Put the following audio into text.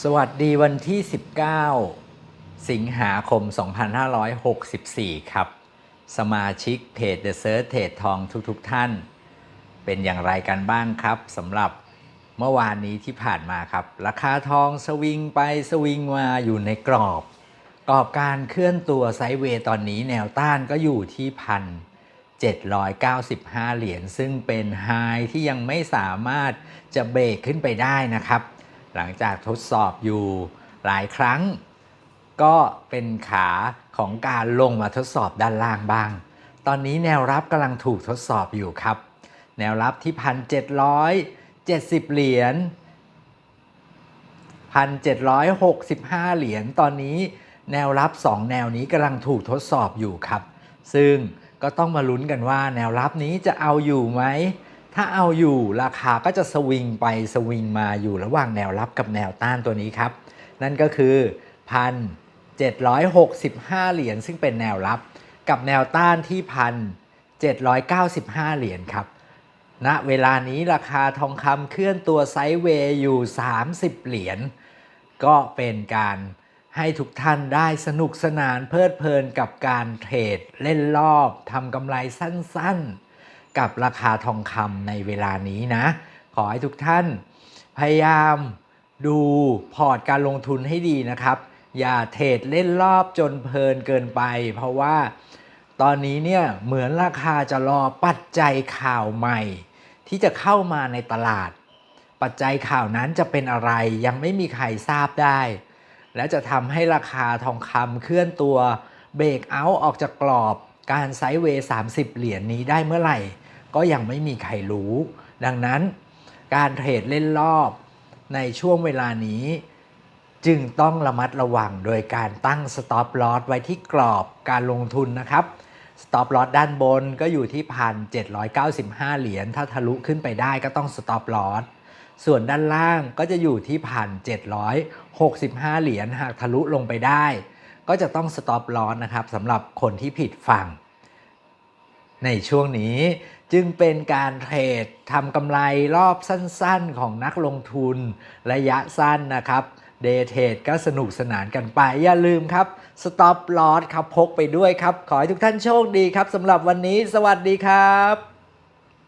สวัสดีวันที่ 19 สิงหาคม 2564 ครับ สมาชิกเพจ The Search เทรดทองทุกๆทท่าน เป็นอย่างไรกันบ้างครับสำหรับเมื่อวานนี้ที่ผ่านมาครับ ราคาทองสวิงไปสวิงมาอยู่ในกรอบ กรอบการเคลื่อนตัวไซด์เวย์ตอนนี้แนวต้านก็อยู่ที่พัน795 เหรียญซึ่งเป็นไฮที่ยังไม่สามารถจะเบรกขึ้นไปได้นะครับ หลังจากทดสอบอยู่หลายครั้ง ก็เป็นขาของการลงมาทดสอบด้านล่างบ้าง ตอนนี้แนวรับกำลังถูกทดสอบอยู่ครับ แนวรับที่ 1,770 เหรียญ 1,765 เหรียญตอนนี้แนวรับ 2 แนวนี้กำลังถูกทดสอบอยู่ครับ ซึ่งก็ต้องมาลุ้นกันว่าแนวรับนี้จะเอาอยู่ไหม ถ้าเอาอยู่ราคาก็จะสวิงไปสวิงมาอยู่ระหว่างแนวรับกับแนวต้านตัวนี้ครับ นั่นก็คือ1,765เหรียญซึ่งเป็นแนวรับ กับแนวต้านที่1,795เหรียญครับณเวลานี้ราคาทองคำเคลื่อนตัวไซด์เวย์อยู่ 30 เหรียญก็เป็นการให้ทุกท่านได้สนุกสนานเพลิดเพลินกับการเทรดเล่นรอบทำกำไรสั้นๆ กับราคาทองคำในเวลานี้นะ ขอให้ทุกท่านพยายามดูพอร์ตการลงทุนให้ดีนะครับ อย่าเทรดเล่นรอบจนเพลินเกินไป เพราะว่าตอนนี้เนี่ยเหมือนราคาจะรอปัจจัยข่าวใหม่ ที่จะเข้ามาในตลาด ปัจจัยข่าวนั้นจะเป็นอะไรยังไม่มีใครทราบได้ และจะทำให้ราคาทองคำเคลื่อนตัวเบรกเอาท์ออกจากกรอบการไซด์เวย์30 เหรียญนี้ได้เมื่อไหร่ ก็ยังไม่มีใครรู้ ดังนั้นการเทรดเล่นรอบในช่วงเวลานี้ จึงต้องระมัดระวังโดยการตั้ง stop loss ไว้ที่กรอบการลงทุนนะครับ stop loss ด้านบนก็อยู่ที่พัน795เหรียญถ้าทะลุขึ้นไปได้ก็ต้อง stop loss ส่วนด้านล่างก็จะอยู่ที่1,765เหรียญหากทะลุลงไปได้ ก็จะต้อง stop loss นะครับสำหรับคนที่ผิดฝั่ง ในช่วงนี้จึงเป็นการเทรดทำกำไรรอบสั้นๆ ของนักลงทุนระยะสั้นนะครับเดย์เทรดก็สนุกสนานกันไป อย่าลืมครับ stop loss ครับพกไปด้วยครับ ขอให้ทุกท่านโชคดีครับสำหรับวันนี้ สวัสดีครับ